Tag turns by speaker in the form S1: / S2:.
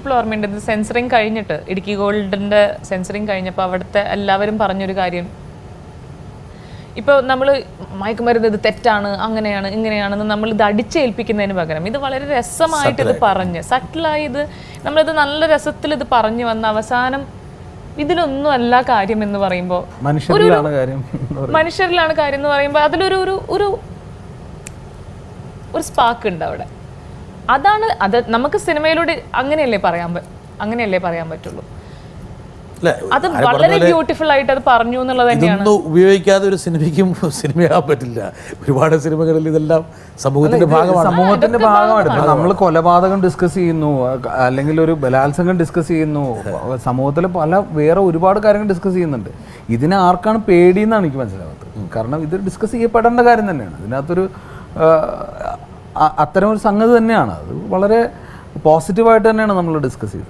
S1: എനിക്കിപ്പോൾ ഓർമ്മയുണ്ട് ഇത് സെൻസറിങ് കഴിഞ്ഞിട്ട് ഇടുക്കി ഗോൾഡിന്റെ സെൻസറിങ് കഴിഞ്ഞപ്പോൾ അവിടുത്തെ എല്ലാവരും പറഞ്ഞൊരു കാര്യം. ഇപ്പോൾ നമ്മൾ മയക്കുമരുന്ന് ഇത് തെറ്റാണ് അങ്ങനെയാണ് ഇങ്ങനെയാണെന്ന് നമ്മൾ ഇത് അടിച്ചേൽപ്പിക്കുന്നതിന് പകരം. ഇത് വളരെ രസമായിട്ട് ഇത് പറഞ്ഞ് സട്ടിലായി ഇത് നമ്മളിത് നല്ല രസത്തിൽ ഇത് പറഞ്ഞു വന്ന അവസാനം ഇതിലൊന്നും അല്ല കാര്യം എന്ന് പറയുമ്പോൾ.
S2: മനുഷ്യരിലാണ് കാര്യം
S1: എന്ന് പറയുമ്പോൾ. അതിലൊരു ഒരു ഒരു ഒരു സ്പാർക്ക് ഉണ്ട് അവിടെ. അതാണ് അത് നമുക്ക് സിനിമയിലൂടെ അങ്ങനെയല്ലേ പറയാൻ അങ്ങനെയല്ലേ പറയാൻ പറ്റുള്ളൂ. അത് വളരെ ബ്യൂട്ടിഫുൾ ആയിട്ട് അത് പറഞ്ഞു എന്നുള്ളത് തന്നെയാണ്.
S3: ഉപയോഗിക്കാതെ ഒരു സിനിമയ്ക്കും സിനിമയാകാൻ പറ്റില്ല. ഒരുപാട് സിനിമകളിൽ ഇതെല്ലാം സമൂഹത്തിന്റെ ഭാഗമാണ്.
S2: സമൂഹത്തിന്റെ ഭാഗമാണ്. നമ്മൾ കൊലപാതകം ഡിസ്കസ് ചെയ്യുന്നു അല്ലെങ്കിൽ ഒരു ബലാത്സംഗം ഡിസ്കസ് ചെയ്യുന്നു സമൂഹത്തിൽ പല വേറെ ഒരുപാട് കാര്യങ്ങൾ ഡിസ്കസ് ചെയ്യുന്നുണ്ട്. ഇതിനെ ആർക്കാണ് പേടിയെന്നാണ് എനിക്ക് മനസ്സിലാവാത്തത്. കാരണം ഇത് ഡിസ്കസ് ചെയ്യപ്പെടേണ്ട കാര്യം തന്നെയാണ്. ഇതിനകത്തൊരു അത്തരം ഒരു സംഗതി തന്നെയാണ്. അത് വളരെ പോസിറ്റീവായിട്ട് തന്നെയാണ് നമ്മൾ ഡിസ്കസ് ചെയ്തത്.